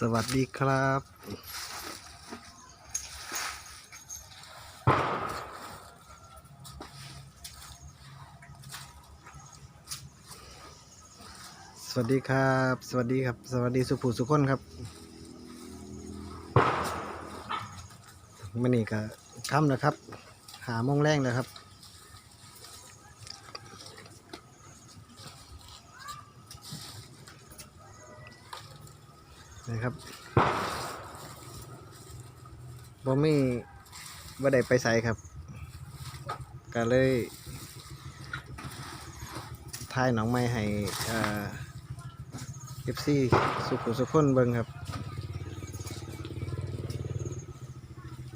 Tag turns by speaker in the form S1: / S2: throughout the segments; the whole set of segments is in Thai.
S1: สวัสดีครับ สวัสดีครับ สวัสดีครับ สวัสดีสุภูสุคนครับมันนี่ก็ค่ำนะครับ หาโมงแรงแล้วครับ นะครับบ่มีบ่ได้ไปใส่ครับก็เลยทายหนองไม้ให้เอ่อฟซีสุขุสุขคนเบิงครับ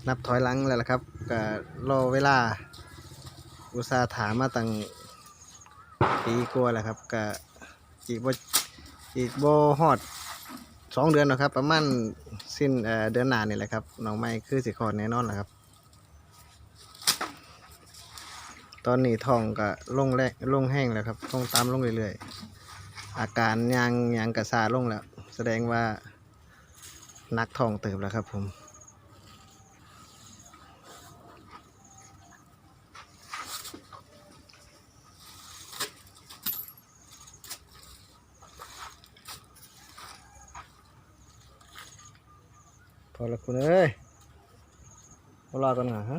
S1: นับถอยหลังแล้วล่ะครับก็รอเวลา อุตสาห์ถามมาตั้งปีกว่าแล้วครับก็อีกบ่อีกบ่ฮอด สองเดือนนะครับ ประมาณสิ้นเเดือนหน้านี่แหละครับน้องไม้คือสิคลอดแน่นอนแหละครับ ตอนนี้ท้องก็ลงแรกลงแห้งแล้วครับลงตามลงเรื่อยๆอาการยางยางกระซาลงแล้ว แสดงว่านักท้องเติบแล้วครับผม อละคุณเอ้ยเอารอก่อนนะฮะ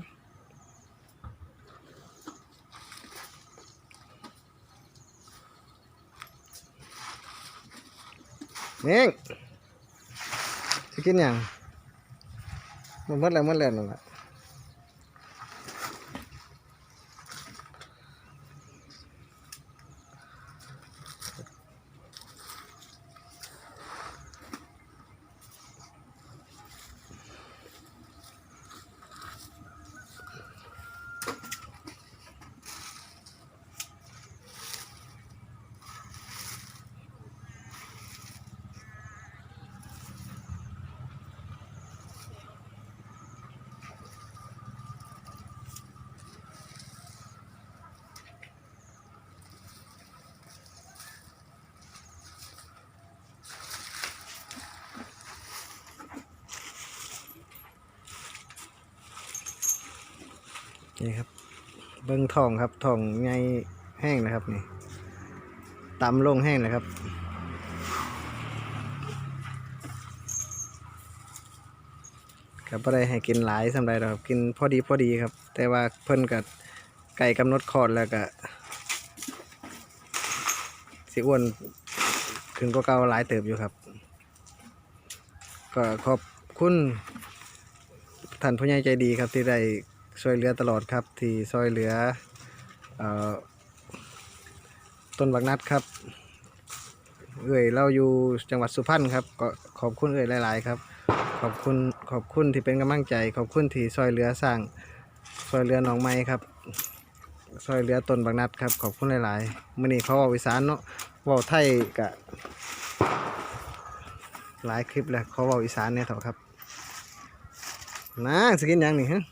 S1: เน่งจะกินยังมันหมดแล้วหมดแล้วนั่นแหละ นี่ครับ เบิ้งทองครับทองไงแห้งนะครับนี่ตำลงแห้งเลยครับครับบ่ได้ให้กินหลายสำหรับเรากินพอดีพอดีครับ แต่ว่าเพิ่นกับไก่กำหนดคอดแล้วก็สิอ้วนขึ้นกว่าเก่าหลายเติบอยู่ครับ ก็ขอบคุณท่านผู้ใหญ่ใจดีครับที่ได้ ช่วยเหลือตลอดครับ ที่ช่วยเหลืออต้นบักนัดครับ เอ่ยเราอยู่จังหวัดสุพรรณครับก็ขอบคุณเอ่ยหลาย ๆ ครับ ขอบคุณขอบคุณที่เป็นกำลังใจ ขอบคุณที่ซอยเรือสร้างซอยเรือหนองไม้ครับซอยเรือต้นบางนัดครับ ขอบคุณหลาย ๆมื่อนี้เขาเว่าอีสานเนาะว่าไทยกะหลายคลิปแล้วเขาเว่าอีสานเนี่ยเถอะครับนะสกินยังนี่ฮะ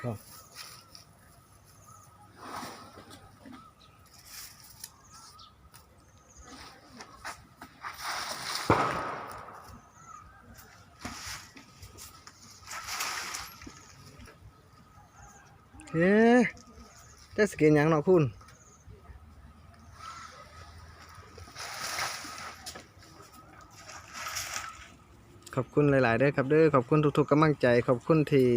S1: เฮ้จะสกินยังเนาะคุณขอบคุณหลาย ๆ เด้อครับเด้อขอบคุณทุก ๆกำลังใจ ขอบคุณที่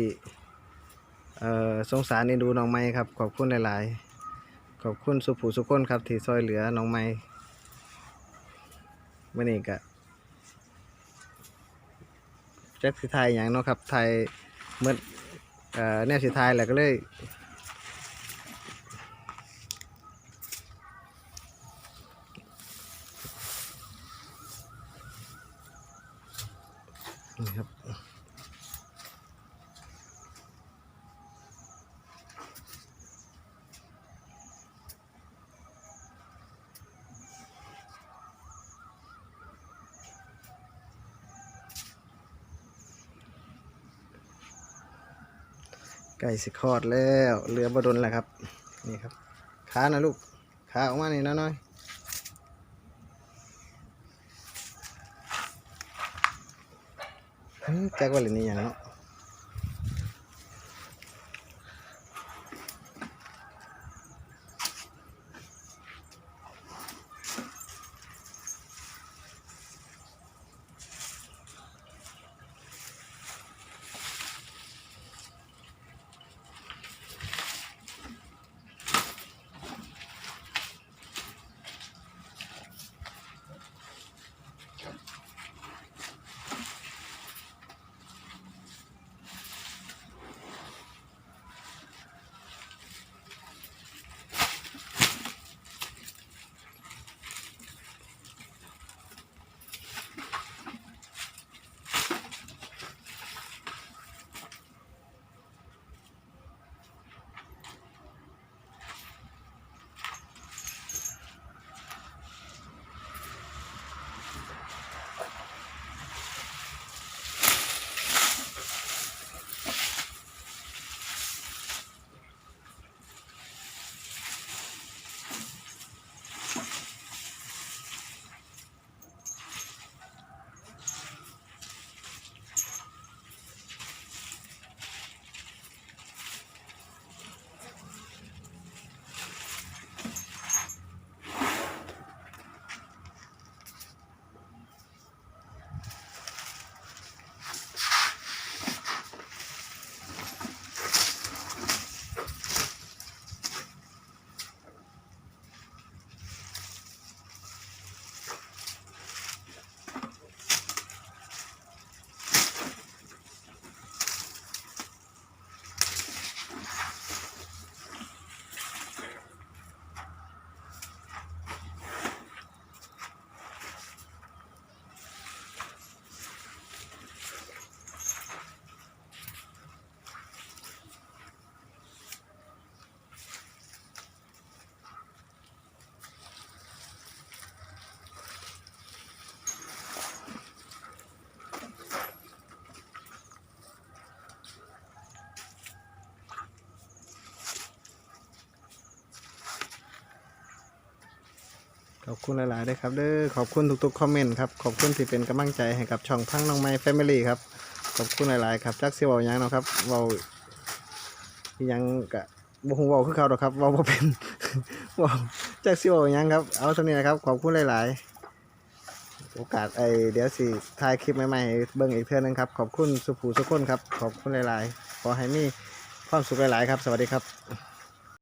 S1: สงสารเอ็นดูน้องไม้ครับ ขอบคุณหลาย ๆ ขอบคุณสุภูสุคนครับที่ซอยเหลือน้องไม้วันนี้ก็แจ็คสิไทยอย่างเนาะครับไทยเมื่อเอ่อแนวสิไทยแหละก็เลยนี่ครับ ไก่สิคลอดแล้วเรือบดลแล้วครับ นี่ครับขานะลูกขาออกมาหน่อยน้อยเฮ้ยจักว่าเล่นนี้อย่างเนาะ ขอบคุณหลายๆด้วยครับเด้อขอบคุณทุกๆคอมเมนต์ครับขอบคุณที่เป็นกำลังใจให้กับช่องพังน้องไม้แฟมิลี่ครับขอบคุณหลายๆครับจักสิเว้าหยังเนาะครับเว้าอิหยังกะบ่ฮู้เว้าคือเขาดอกครับเว้าบ่เป็นเว้าจักสิเว้าหยังครับเอาเท่านี้นะครับขอบคุณหลายๆ โอกาสไอเดี๋ยวสิถ่ายคลิปใหม่ๆให้เบิ่งอีกเทื่อนึงครับขอบคุณสุภูสุกคนครับขอบคุณหลายๆขอให้มีความสุขหลายๆครับ สวัสดีครับ